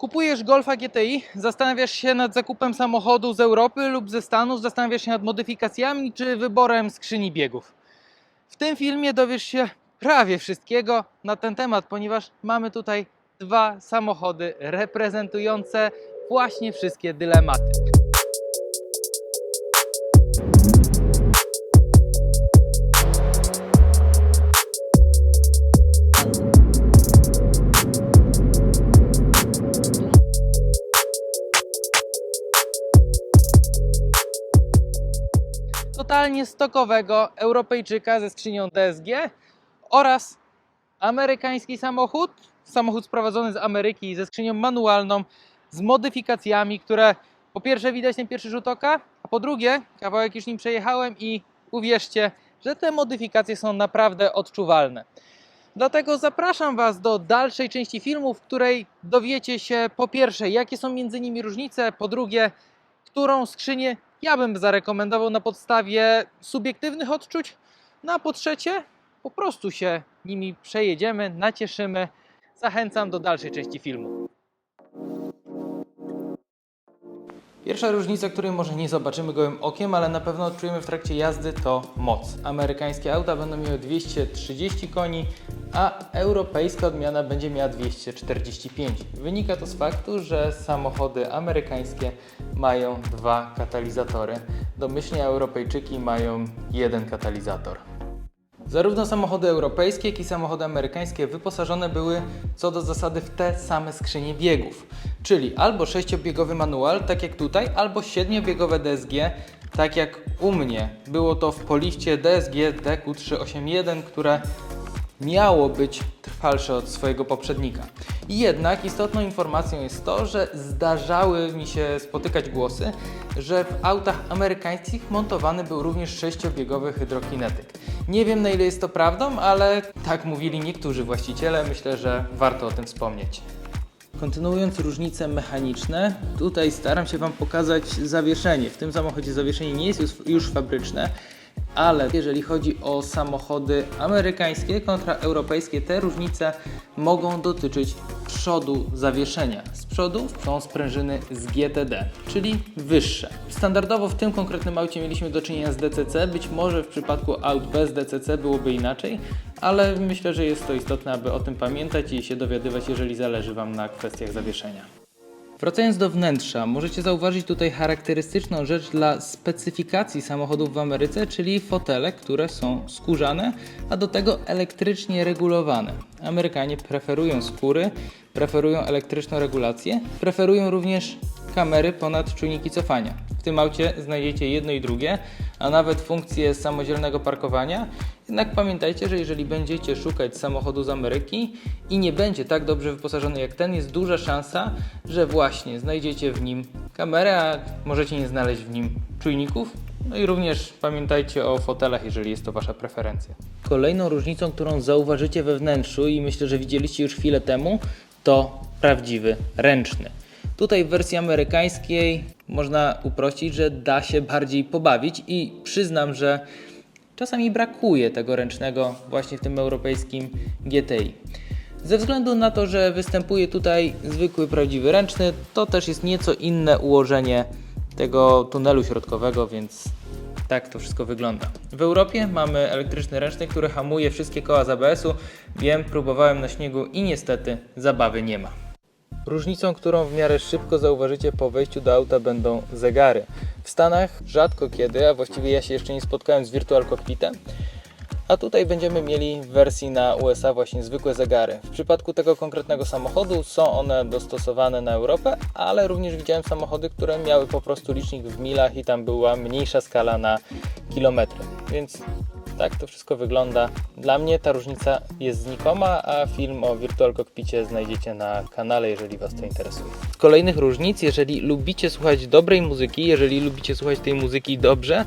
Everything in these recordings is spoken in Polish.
Kupujesz Golfa GTI, zastanawiasz się nad zakupem samochodu z Europy lub ze Stanów, zastanawiasz się nad modyfikacjami czy wyborem skrzyni biegów. W tym filmie dowiesz się prawie wszystkiego na ten temat, ponieważ mamy tutaj dwa samochody reprezentujące właśnie wszystkie dylematy. Totalnie stokowego Europejczyka ze skrzynią DSG oraz amerykański samochód, samochód sprowadzony z Ameryki ze skrzynią manualną, z modyfikacjami, które po pierwsze widać ten pierwszy rzut oka, a po drugie kawałek już nim przejechałem i uwierzcie, że te modyfikacje są naprawdę odczuwalne. Dlatego zapraszam Was do dalszej części filmu, w której dowiecie się po pierwsze, jakie są między nimi różnice, po drugie, którą skrzynię ja bym zarekomendował na podstawie subiektywnych odczuć, no a po trzecie, po prostu się nimi przejedziemy, nacieszymy. Zachęcam do dalszej części filmu. Pierwsza różnica, której może nie zobaczymy gołym okiem, ale na pewno odczujemy w trakcie jazdy, to moc. Amerykańskie auta będą miały 230 koni, a europejska odmiana będzie miała 245. Wynika to z faktu, że samochody amerykańskie mają dwa katalizatory. Domyślnie Europejczyki mają jeden katalizator. Zarówno samochody europejskie, jak i samochody amerykańskie wyposażone były co do zasady w te same skrzynie biegów. Czyli albo sześciobiegowy manual, tak jak tutaj, albo siedmiobiegowe DSG, tak jak u mnie. Było to w poliście DSG DQ381, które miało być trwalsze od swojego poprzednika. Jednak istotną informacją jest to, że zdarzały mi się spotykać głosy, że w autach amerykańskich montowany był również sześciobiegowy hydrokinetyk. Nie wiem na ile jest to prawdą, ale tak mówili niektórzy właściciele, myślę, że warto o tym wspomnieć. Kontynuując różnice mechaniczne, tutaj staram się Wam pokazać zawieszenie. W tym samochodzie zawieszenie nie jest już, fabryczne, ale jeżeli chodzi o samochody amerykańskie kontra europejskie, te różnice mogą dotyczyć przodu zawieszenia. Z przodu są sprężyny z GTD, czyli wyższe. Standardowo w tym konkretnym aucie mieliśmy do czynienia z DCC, być może w przypadku aut bez DCC byłoby inaczej, ale myślę, że jest to istotne, aby o tym pamiętać i się dowiadywać, jeżeli zależy Wam na kwestiach zawieszenia. Wracając do wnętrza, możecie zauważyć tutaj charakterystyczną rzecz dla specyfikacji samochodów w Ameryce, czyli fotele, które są skórzane, a do tego elektrycznie regulowane. Amerykanie preferują skóry, preferują elektryczną regulację, preferują również kamery ponad czujniki cofania. W tym aucie znajdziecie jedno i drugie, a nawet funkcję samodzielnego parkowania. Jednak pamiętajcie, że jeżeli będziecie szukać samochodu z Ameryki i nie będzie tak dobrze wyposażony jak ten, jest duża szansa, że właśnie znajdziecie w nim kamerę, a możecie nie znaleźć w nim czujników. No i również pamiętajcie o fotelach, jeżeli jest to Wasza preferencja. Kolejną różnicą, którą zauważycie we wnętrzu i myślę, że widzieliście już chwilę temu, to prawdziwy ręczny. Tutaj w wersji amerykańskiej można uprościć, że da się bardziej pobawić i przyznam, że czasami brakuje tego ręcznego właśnie w tym europejskim GTI. Ze względu na to, że występuje tutaj zwykły, prawdziwy ręczny, to też jest nieco inne ułożenie tego tunelu środkowego, więc tak to wszystko wygląda. W Europie mamy elektryczny ręczny, który hamuje wszystkie koła z ABS-u. Wiem, próbowałem na śniegu i niestety zabawy nie ma. Różnicą, którą w miarę szybko zauważycie po wejściu do auta będą zegary. W Stanach rzadko kiedy, a właściwie ja się jeszcze nie spotkałem z Virtual Cockpitem, a tutaj będziemy mieli w wersji na USA właśnie zwykłe zegary. W przypadku tego konkretnego samochodu są one dostosowane na Europę, ale również widziałem samochody, które miały po prostu licznik w milach i tam była mniejsza skala na kilometry. Więc tak to wszystko wygląda. Dla mnie ta różnica jest znikoma, a film o Virtual Cockpicie znajdziecie na kanale, jeżeli Was to interesuje. Z kolejnych różnic, jeżeli lubicie słuchać dobrej muzyki, jeżeli lubicie słuchać tej muzyki dobrze,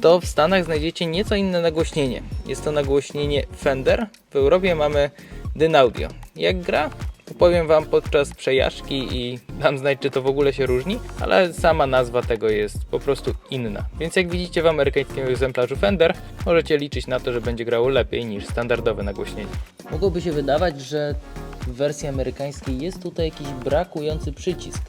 to w Stanach znajdziecie nieco inne nagłośnienie. Jest to nagłośnienie Fender. W Europie mamy Dynaudio. Jak gra? Opowiem Wam podczas przejażdżki i dam znać, czy to w ogóle się różni, ale sama nazwa tego jest po prostu inna. Więc jak widzicie w amerykańskim egzemplarzu Fender, możecie liczyć na to, że będzie grało lepiej niż standardowe nagłośnienie. Mogłoby się wydawać, że w wersji amerykańskiej jest tutaj jakiś brakujący przycisk.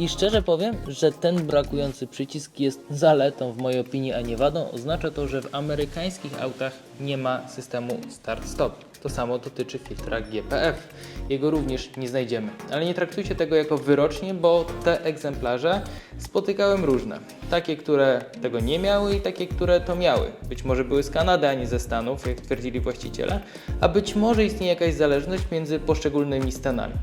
I szczerze powiem, że ten brakujący przycisk jest zaletą w mojej opinii, a nie wadą. Oznacza to, że w amerykańskich autach nie ma systemu start-stop. To samo dotyczy filtra GPF. Jego również nie znajdziemy. Ale nie traktujcie tego jako wyrocznie, bo te egzemplarze spotykałem różne. Takie, które tego nie miały i takie, które to miały. Być może były z Kanady, a nie ze Stanów, jak twierdzili właściciele, a być może istnieje jakaś zależność między poszczególnymi stanami.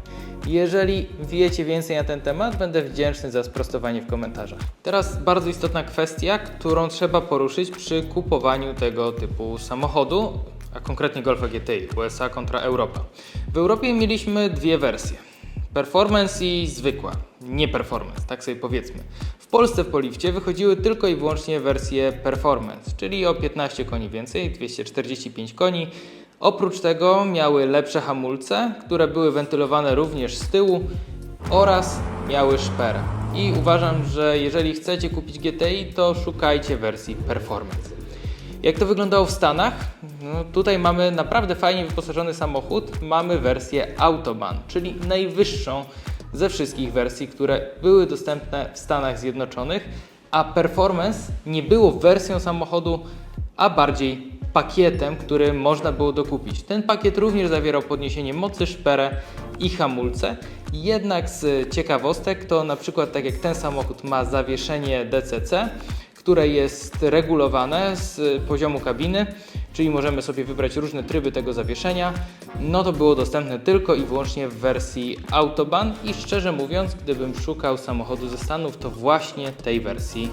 Jeżeli wiecie więcej na ten temat, będę wdzięczny za sprostowanie w komentarzach. Teraz bardzo istotna kwestia, którą trzeba poruszyć przy kupowaniu tego typu samochodu, a konkretnie Golfa GTI, USA kontra Europa. W Europie mieliśmy dwie wersje. Performance i zwykła, nie performance, tak sobie powiedzmy. W Polsce w Polifcie wychodziły tylko i wyłącznie wersje performance, czyli o 15 koni więcej, 245 koni. Oprócz tego miały lepsze hamulce, które były wentylowane również z tyłu oraz miały szperę. I uważam, że jeżeli chcecie kupić GTI, to szukajcie wersji performance. Jak to wyglądało w Stanach? No, tutaj mamy naprawdę fajnie wyposażony samochód. Mamy wersję Autobahn, czyli najwyższą ze wszystkich wersji, które były dostępne w Stanach Zjednoczonych, a Performance nie było wersją samochodu, a bardziej pakietem, który można było dokupić. Ten pakiet również zawierał podniesienie mocy, szperę i hamulce. Jednak z ciekawostek to na przykład tak jak ten samochód ma zawieszenie DCC, które jest regulowane z poziomu kabiny, czyli możemy sobie wybrać różne tryby tego zawieszenia. No to było dostępne tylko i wyłącznie w wersji Autobahn i szczerze mówiąc, gdybym szukał samochodu ze Stanów, to właśnie tej wersji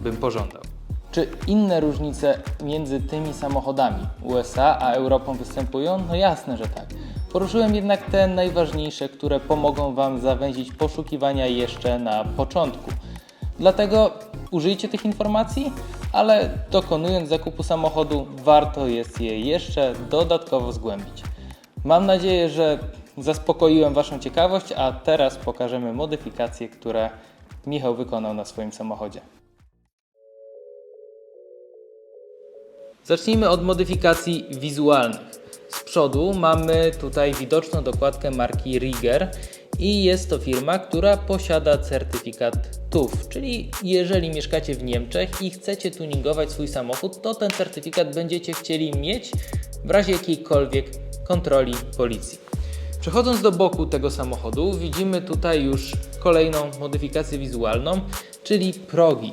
bym pożądał. Czy inne różnice między tymi samochodami USA a Europą występują? No jasne, że tak. Poruszyłem jednak te najważniejsze, które pomogą Wam zawęzić poszukiwania jeszcze na początku. Dlatego użyjcie tych informacji, ale dokonując zakupu samochodu, warto jest je jeszcze dodatkowo zgłębić. Mam nadzieję, że zaspokoiłem Waszą ciekawość, a teraz pokażemy modyfikacje, które Michał wykonał na swoim samochodzie. Zacznijmy od modyfikacji wizualnych. Z przodu mamy tutaj widoczną dokładkę marki Rieger i jest to firma, która posiada certyfikat TUF, czyli jeżeli mieszkacie w Niemczech i chcecie tuningować swój samochód, to ten certyfikat będziecie chcieli mieć w razie jakiejkolwiek kontroli policji. Przechodząc do boku tego samochodu, widzimy tutaj już kolejną modyfikację wizualną, czyli progi.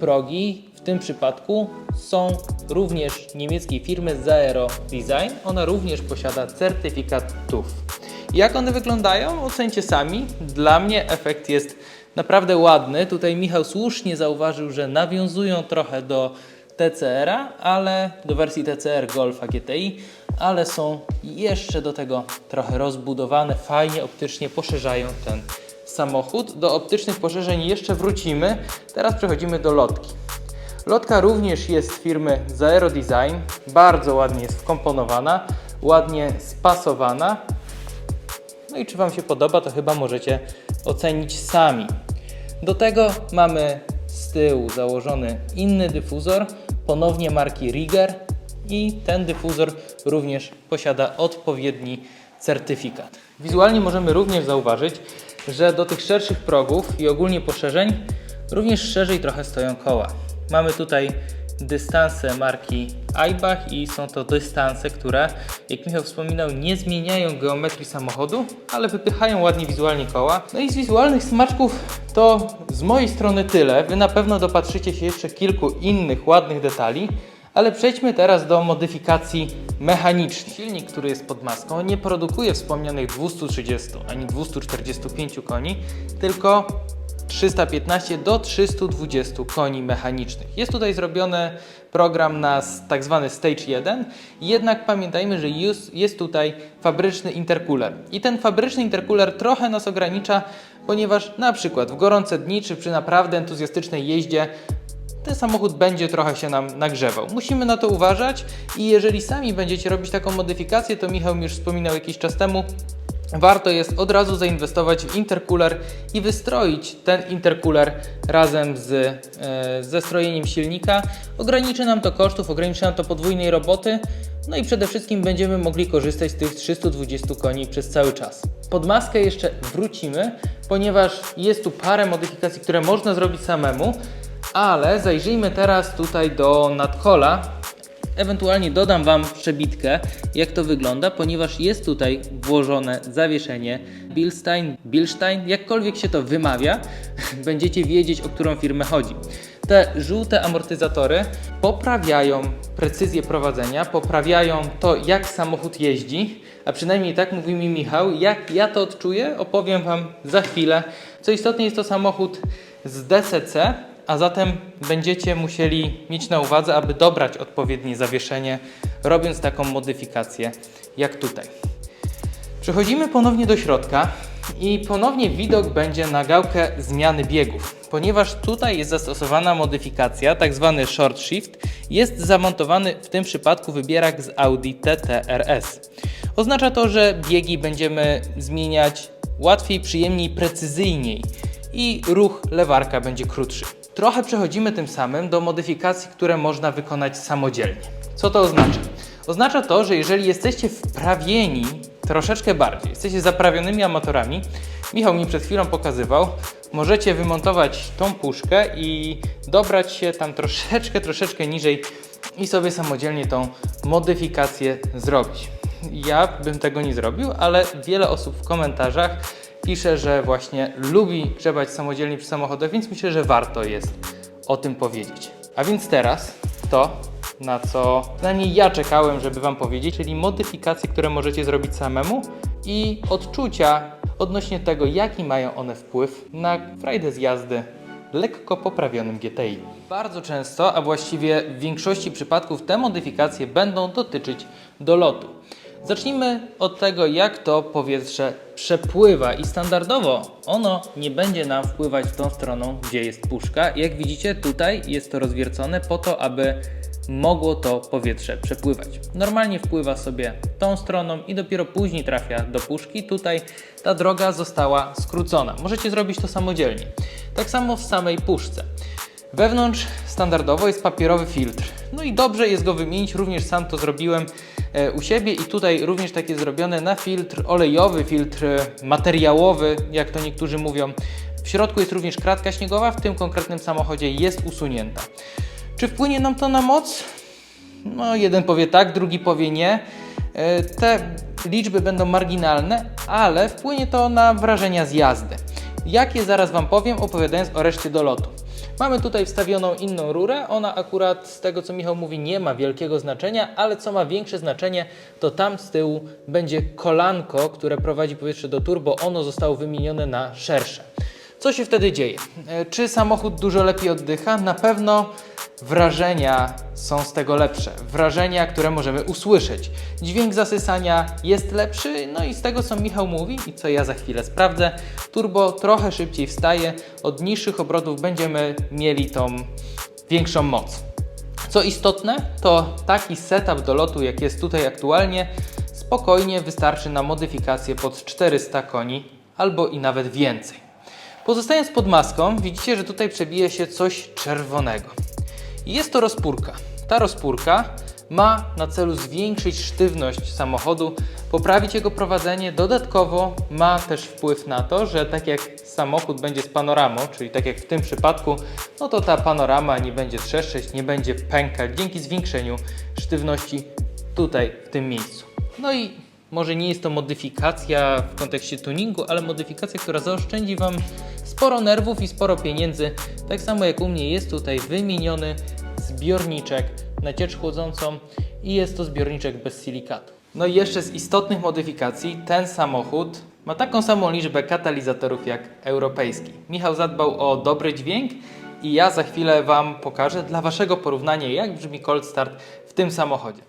Progi tym przypadku są również niemieckiej firmy Zaero Design. Ona również posiada certyfikat TUF. Jak one wyglądają? Ocencie sami. Dla mnie efekt jest naprawdę ładny. Tutaj Michał słusznie zauważył, że nawiązują trochę do TCR-a, ale do wersji TCR Golfa GTI, ale są jeszcze do tego trochę rozbudowane, fajnie optycznie poszerzają ten samochód. Do optycznych poszerzeń jeszcze wrócimy. Teraz przechodzimy do lotki. Lotka również jest firmy Zaero Design. Bardzo ładnie jest wkomponowana, ładnie spasowana. No i czy Wam się podoba, to chyba możecie ocenić sami. Do tego mamy z tyłu założony inny dyfuzor, ponownie marki Rieger i ten dyfuzor również posiada odpowiedni certyfikat. Wizualnie możemy również zauważyć, że do tych szerszych progów i ogólnie poszerzeń również szerzej trochę stoją koła. Mamy tutaj dystanse marki Eibach i są to dystanse, które, jak Michał wspominał, nie zmieniają geometrii samochodu, ale wypychają ładnie wizualnie koła. No i z wizualnych smaczków to z mojej strony tyle. Wy na pewno dopatrzycie się jeszcze kilku innych ładnych detali, ale przejdźmy teraz do modyfikacji mechanicznych. Silnik, który jest pod maską, nie produkuje wspomnianych 230 ani 245 koni, tylko 315 do 320 koni mechanicznych. Jest tutaj zrobiony program na tak zwany Stage 1, jednak pamiętajmy, że jest, tutaj fabryczny intercooler. I ten fabryczny intercooler trochę nas ogranicza, ponieważ na przykład w gorące dni czy przy naprawdę entuzjastycznej jeździe ten samochód będzie trochę się nam nagrzewał. Musimy na to uważać i jeżeli sami będziecie robić taką modyfikację, to Michał mi już wspominał jakiś czas temu, warto jest od razu zainwestować w intercooler i wystroić ten intercooler razem z, e, ze strojeniem silnika. Ograniczy nam to kosztów, ograniczy nam to podwójnej roboty, no i przede wszystkim będziemy mogli korzystać z tych 320 koni przez cały czas. Pod maskę jeszcze wrócimy, ponieważ jest tu parę modyfikacji, które można zrobić samemu, ale zajrzyjmy teraz tutaj do nadkola, Ewentualnie dodam Wam przebitkę, jak to wygląda, ponieważ jest tutaj włożone zawieszenie Bilstein, Bilstein, jakkolwiek się to wymawia, będziecie wiedzieć, o którą firmę chodzi. Te żółte amortyzatory poprawiają precyzję prowadzenia, poprawiają to, jak samochód jeździ, a przynajmniej tak mówi mi Michał. Jak ja to odczuję, opowiem Wam za chwilę. Co istotne, jest to samochód z DCC, a zatem będziecie musieli mieć na uwadze, aby dobrać odpowiednie zawieszenie, robiąc taką modyfikację jak tutaj. Przechodzimy ponownie do środka i ponownie widok będzie na gałkę zmiany biegów, ponieważ tutaj jest zastosowana modyfikacja, tak zwany short shift, jest zamontowany w tym przypadku wybierak z Audi TT RS. Oznacza to, że biegi będziemy zmieniać łatwiej, przyjemniej, precyzyjniej i ruch lewarka będzie krótszy. Trochę przechodzimy tym samym do modyfikacji, które można wykonać samodzielnie. Co to oznacza? Oznacza to, że jeżeli jesteście wprawieni troszeczkę bardziej, jesteście zaprawionymi amatorami, Michał mi przed chwilą pokazywał, możecie wymontować tą puszkę i dobrać się tam troszeczkę, troszeczkę niżej i sobie samodzielnie tą modyfikację zrobić. Ja bym tego nie zrobił, ale wiele osób w komentarzach pisze, że właśnie lubi grzebać samodzielnie przy samochodach, więc myślę, że warto jest o tym powiedzieć. A więc teraz to, na co przynajmniej ja czekałem, żeby Wam powiedzieć, czyli modyfikacje, które możecie zrobić samemu i odczucia odnośnie tego, jaki mają one wpływ na frajdę z jazdy lekko poprawionym GTI. Bardzo często, a właściwie w większości przypadków te modyfikacje będą dotyczyć dolotu. Zacznijmy od tego, jak to powietrze przepływa i standardowo ono nie będzie nam wpływać tą stroną, gdzie jest puszka. Jak widzicie, tutaj jest to rozwiercone po to, aby mogło to powietrze przepływać. Normalnie wpływa sobie tą stroną i dopiero później trafia do puszki. Tutaj ta droga została skrócona. Możecie zrobić to samodzielnie. Tak samo w samej puszce. Wewnątrz standardowo jest papierowy filtr. No i dobrze jest go wymienić, również sam to zrobiłem u siebie i tutaj również takie zrobione na filtr olejowy, filtr materiałowy, jak to niektórzy mówią. W środku jest również kratka śniegowa, w tym konkretnym samochodzie jest usunięta. Czy wpłynie nam to na moc? No, jeden powie tak, drugi powie nie. E, Te liczby będą marginalne, ale wpłynie to na wrażenia z jazdy. Jakie zaraz Wam powiem, opowiadając o reszcie dolotu. Mamy tutaj wstawioną inną rurę. Ona akurat z tego co Michał mówi nie ma wielkiego znaczenia, ale co ma większe znaczenie, to tam z tyłu będzie kolanko, które prowadzi powietrze do turbo. Ono zostało wymienione na szersze. Co się wtedy dzieje? E, Czy samochód dużo lepiej oddycha? Na pewno wrażenia są z tego lepsze. Wrażenia, które możemy usłyszeć. Dźwięk zasysania jest lepszy, no i z tego co Michał mówi i co ja za chwilę sprawdzę, turbo trochę szybciej wstaje. Od niższych obrotów będziemy mieli tą większą moc. Co istotne, to taki setup do lotu, jak jest tutaj aktualnie, spokojnie wystarczy na modyfikację pod 400 koni albo i nawet więcej. Pozostając pod maską, widzicie, że tutaj przebije się coś czerwonego. Jest to rozpórka. Ta rozpórka ma na celu zwiększyć sztywność samochodu, poprawić jego prowadzenie. Dodatkowo ma też wpływ na to, że tak jak samochód będzie z panoramą, czyli tak jak w tym przypadku, no to ta panorama nie będzie trzeszczeć, nie będzie pękać dzięki zwiększeniu sztywności tutaj, w tym miejscu. No i może nie jest to modyfikacja w kontekście tuningu, ale modyfikacja, która zaoszczędzi Wam sporo nerwów i sporo pieniędzy. Tak samo jak u mnie jest tutaj wymieniony zbiorniczek na ciecz chłodzącą i jest to zbiorniczek bez silikatu. No i jeszcze z istotnych modyfikacji ten samochód ma taką samą liczbę katalizatorów jak europejski. Michał zadbał o dobry dźwięk i ja za chwilę Wam pokażę dla Waszego porównania jak brzmi Cold Start w tym samochodzie.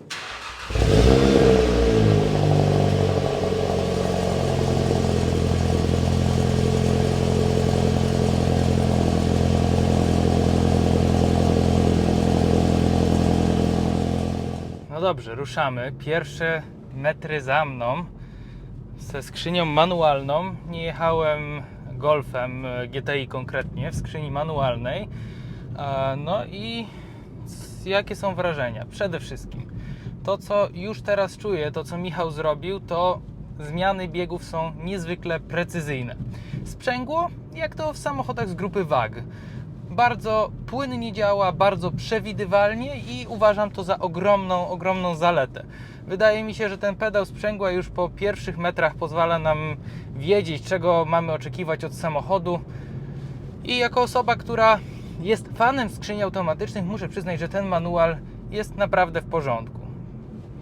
Dobrze, ruszamy. Pierwsze metry za mną. ze skrzynią manualną. Nie jechałem Golfem e, GTI konkretnie, w skrzyni manualnej. E, No i jakie są wrażenia? Przede wszystkim to, co już teraz czuję, to co Michał zrobił, to zmiany biegów są niezwykle precyzyjne. Sprzęgło, jak to w samochodach z grupy WAG. Bardzo płynnie działa, bardzo przewidywalnie i uważam to za ogromną, ogromną zaletę. Wydaje mi się, że ten pedał sprzęgła już po pierwszych metrach pozwala nam wiedzieć, czego mamy oczekiwać od samochodu. I jako osoba, która jest fanem skrzyni automatycznych, muszę przyznać, że ten manual jest naprawdę w porządku.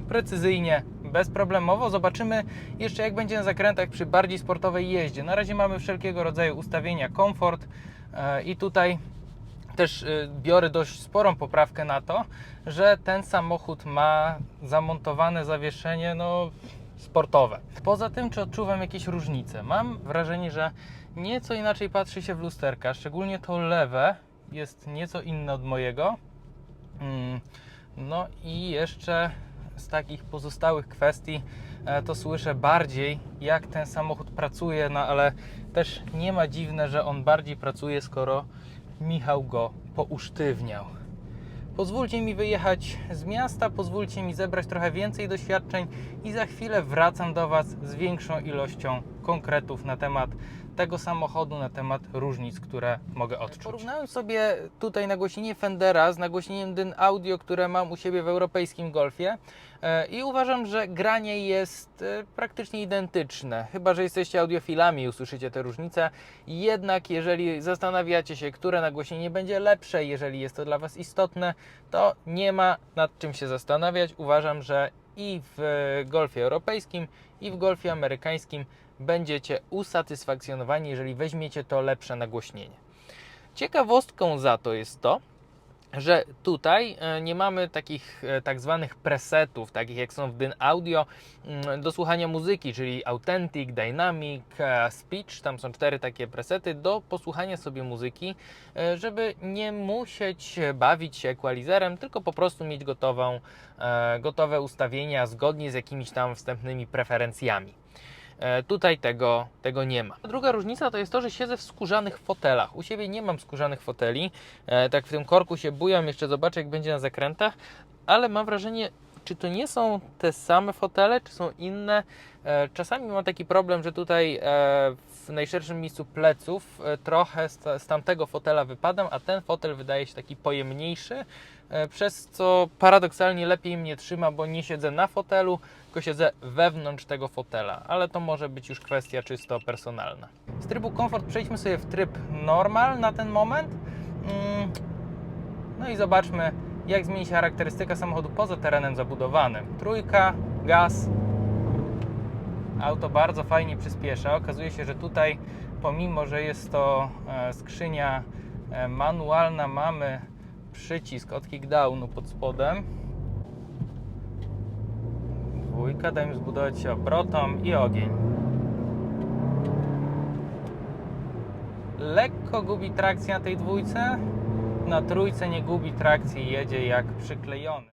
Precyzyjnie, bezproblemowo. Zobaczymy jeszcze, jak będzie na zakrętach przy bardziej sportowej jeździe. Na razie mamy wszelkiego rodzaju ustawienia, komfort e, i tutaj też y, biorę dość sporą poprawkę na to, że ten samochód ma zamontowane zawieszenie no, sportowe. Poza tym, czy odczuwam jakieś różnice? Mam wrażenie, że nieco inaczej patrzy się w lusterka, szczególnie to lewe jest nieco inne od mojego. Mm, No i jeszcze z takich pozostałych kwestii e, to słyszę bardziej, jak ten samochód pracuje, no ale też nie ma dziwne, że on bardziej pracuje, skoro Michał go pousztywniał. Pozwólcie mi wyjechać z miasta, pozwólcie mi zebrać trochę więcej doświadczeń i za chwilę wracam do Was z większą ilością konkretów na temat tego samochodu, na temat różnic, które mogę odczuć. Porównałem sobie tutaj nagłośnienie Fendera z nagłośnieniem Dyn Audio, które mam u siebie w europejskim Golfie e, i uważam, że granie jest e, praktycznie identyczne. Chyba, że jesteście audiofilami i usłyszycie te różnice. Jednak jeżeli zastanawiacie się, które nagłośnienie będzie lepsze, jeżeli jest to dla Was istotne, to nie ma nad czym się zastanawiać. Uważam, że i w golfie europejskim, i w golfie amerykańskim będziecie usatysfakcjonowani, jeżeli weźmiecie to lepsze nagłośnienie. Ciekawostką za to jest to, że tutaj e, nie mamy takich e, tak zwanych presetów, takich jak są w Dyn Audio mm, do słuchania muzyki, czyli Authentic, Dynamic, e, Speech, tam są cztery takie presety do posłuchania sobie muzyki, żeby nie musieć bawić się equalizerem, tylko po prostu mieć gotową, gotowe ustawienia zgodnie z jakimiś tam wstępnymi preferencjami. E, Tutaj tego, tego nie ma. Druga różnica to jest to, że siedzę w skórzanych fotelach. U siebie nie mam skórzanych foteli. E, tak w tym korku się bujam, jeszcze zobaczę jak będzie na zakrętach, ale mam wrażenie, czy to nie są te same fotele, czy są inne. E, Czasami mam taki problem, że tutaj w najszerszym miejscu pleców trochę z, ta- z tamtego fotela wypadam, a ten fotel wydaje się taki pojemniejszy, przez co paradoksalnie lepiej mnie trzyma, bo nie siedzę na fotelu, tylko siedzę wewnątrz tego fotela, ale to może być już kwestia czysto personalna. Z trybu komfort przejdźmy sobie w tryb normal na ten moment. Mm, No i zobaczmy, jak zmieni się charakterystyka samochodu poza terenem zabudowanym. Trójka, gaz. Auto bardzo fajnie przyspiesza. Okazuje się, że tutaj, pomimo że jest to e, skrzynia e, manualna, mamy przycisk od kickdownu pod spodem. Dwójka, dajmy zbudować się obrotom i ogień. Lekko gubi trakcję na tej dwójce, na trójce nie gubi trakcji, jedzie jak przyklejony.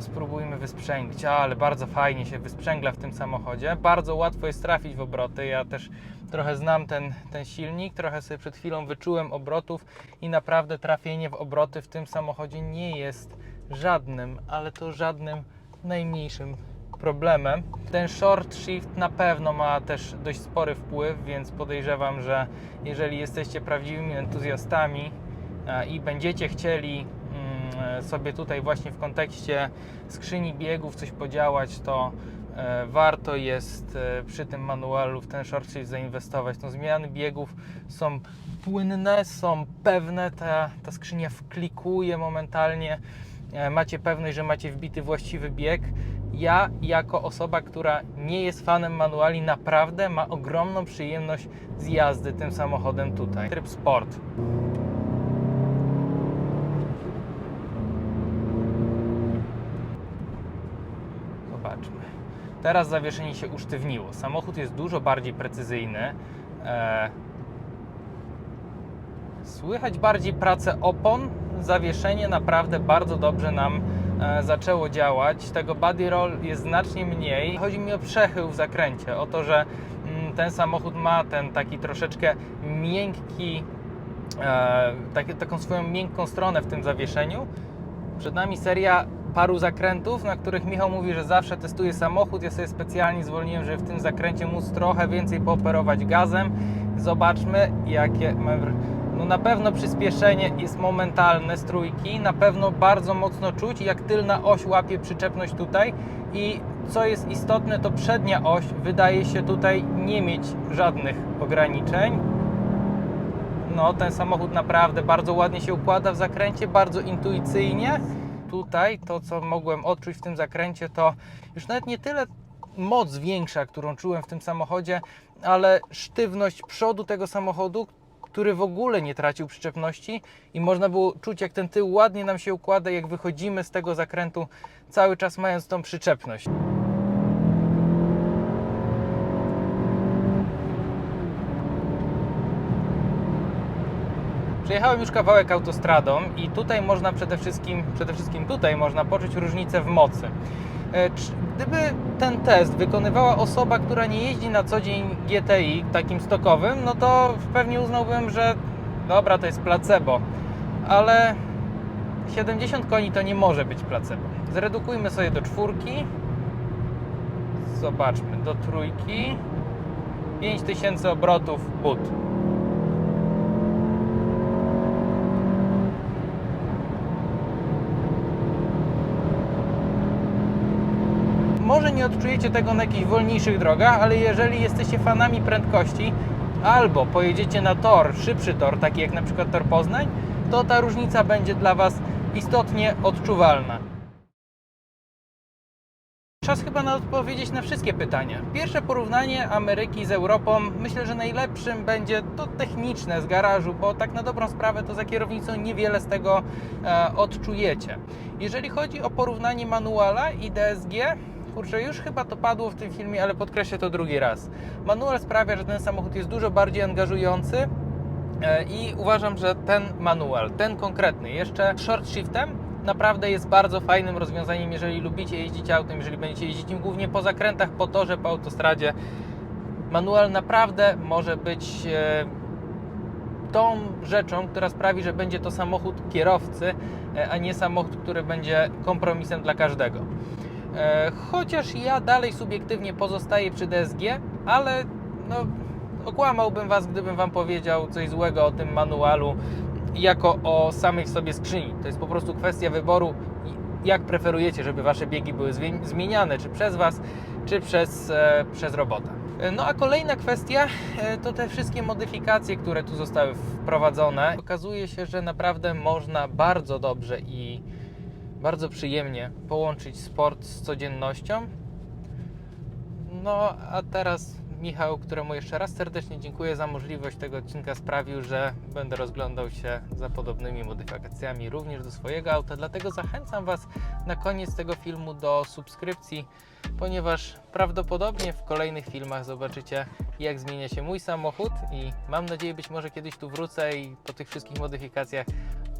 Spróbujmy wysprzęglić, ale bardzo fajnie się wysprzęgla w tym samochodzie. Bardzo łatwo jest trafić w obroty. Ja też trochę znam ten, ten silnik, trochę sobie przed chwilą wyczułem obrotów i naprawdę trafienie w obroty w tym samochodzie nie jest żadnym, ale to żadnym najmniejszym problemem. Ten short shift na pewno ma też dość spory wpływ, więc podejrzewam, że jeżeli jesteście prawdziwymi entuzjastami i będziecie chcieli sobie tutaj właśnie w kontekście skrzyni biegów coś podziałać, to e, warto jest e, przy tym manualu w ten short shift zainwestować. No, zmiany biegów są płynne, są pewne, ta, ta skrzynia wklikuje momentalnie, e, macie pewność, że macie wbity właściwy bieg. Ja, jako osoba, która nie jest fanem manuali, naprawdę ma ogromną przyjemność z jazdy tym samochodem tutaj. Tryb sport. Zobaczmy. Teraz zawieszenie się usztywniło. Samochód jest dużo bardziej precyzyjny. E, Słychać bardziej pracę opon. Zawieszenie naprawdę bardzo dobrze nam e, zaczęło działać. Tego body roll jest znacznie mniej. Chodzi mi o przechył w zakręcie, o to, że mm, ten samochód ma ten taki troszeczkę miękki, e, taką swoją miękką stronę w tym zawieszeniu. Przed nami seria paru zakrętów, na których Michał mówi, że zawsze testuje samochód. Ja sobie specjalnie zwolniłem, żeby w tym zakręcie móc trochę więcej pooperować gazem. Zobaczmy, jakie. No na pewno przyspieszenie jest momentalne z trójki, na pewno bardzo mocno czuć, jak tylna oś łapie przyczepność tutaj i co jest istotne, to przednia oś wydaje się tutaj nie mieć żadnych ograniczeń. No, ten samochód naprawdę bardzo ładnie się układa w zakręcie, bardzo intuicyjnie. Tutaj to, co mogłem odczuć w tym zakręcie, to już nawet nie tyle moc większa, którą czułem w tym samochodzie, ale sztywność przodu tego samochodu, który w ogóle nie tracił przyczepności i można było czuć, jak ten tył ładnie nam się układa, jak wychodzimy z tego zakrętu, cały czas mając tą przyczepność. Przejechałem już kawałek autostradą i tutaj można przede wszystkim, przede wszystkim tutaj można poczuć różnicę w mocy. E, Gdyby ten test wykonywała osoba, która nie jeździ na co dzień GTI takim stokowym, no to pewnie uznałbym, że dobra, to jest placebo. Ale 70 koni to nie może być placebo. Zredukujmy sobie do czwórki. Zobaczmy, do trójki. 5000 obrotów but. Może nie odczujecie tego na jakichś wolniejszych drogach, ale jeżeli jesteście fanami prędkości albo pojedziecie na tor, szybszy tor, taki jak na przykład tor Poznań, to ta różnica będzie dla Was istotnie odczuwalna. Czas chyba na odpowiedzieć na wszystkie pytania. Pierwsze porównanie Ameryki z Europą, myślę, że najlepszym będzie to techniczne z garażu, bo tak na dobrą sprawę to za kierownicą niewiele z tego e, odczujecie. Jeżeli chodzi o porównanie manuala i DSG, kurczę, już chyba to padło w tym filmie, ale podkreślę to drugi raz. Manual sprawia, że ten samochód jest dużo bardziej angażujący, E, I uważam, że ten manual, ten konkretny, jeszcze short shiftem, naprawdę jest bardzo fajnym rozwiązaniem, jeżeli lubicie jeździć autem, jeżeli będziecie jeździć nim głównie po zakrętach, po torze, po autostradzie. Manual naprawdę może być e, tą rzeczą, która sprawi, że będzie to samochód kierowcy, e, a nie samochód, który będzie kompromisem dla każdego. E, Chociaż ja dalej subiektywnie pozostaję przy DSG, ale no, okłamałbym Was, gdybym Wam powiedział coś złego o tym manualu jako o samej sobie skrzyni. To jest po prostu kwestia wyboru, jak preferujecie, żeby Wasze biegi były zmieniane, czy przez Was, czy przez, e, przez robota. E, No a kolejna kwestia to te wszystkie modyfikacje, które tu zostały wprowadzone. Okazuje się, że naprawdę można bardzo dobrze i bardzo przyjemnie połączyć sport z codziennością. No a teraz Michał, któremu jeszcze raz serdecznie dziękuję za możliwość tego odcinka, sprawił, że będę rozglądał się za podobnymi modyfikacjami również do swojego auta. Dlatego zachęcam Was na koniec tego filmu do subskrypcji, ponieważ prawdopodobnie w kolejnych filmach zobaczycie, jak zmienia się mój samochód i mam nadzieję, być może kiedyś tu wrócę i po tych wszystkich modyfikacjach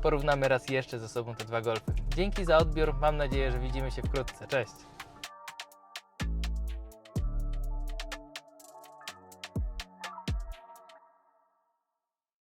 porównamy raz jeszcze ze sobą te dwa golfy. Dzięki za odbiór, mam nadzieję, że widzimy się wkrótce. Cześć!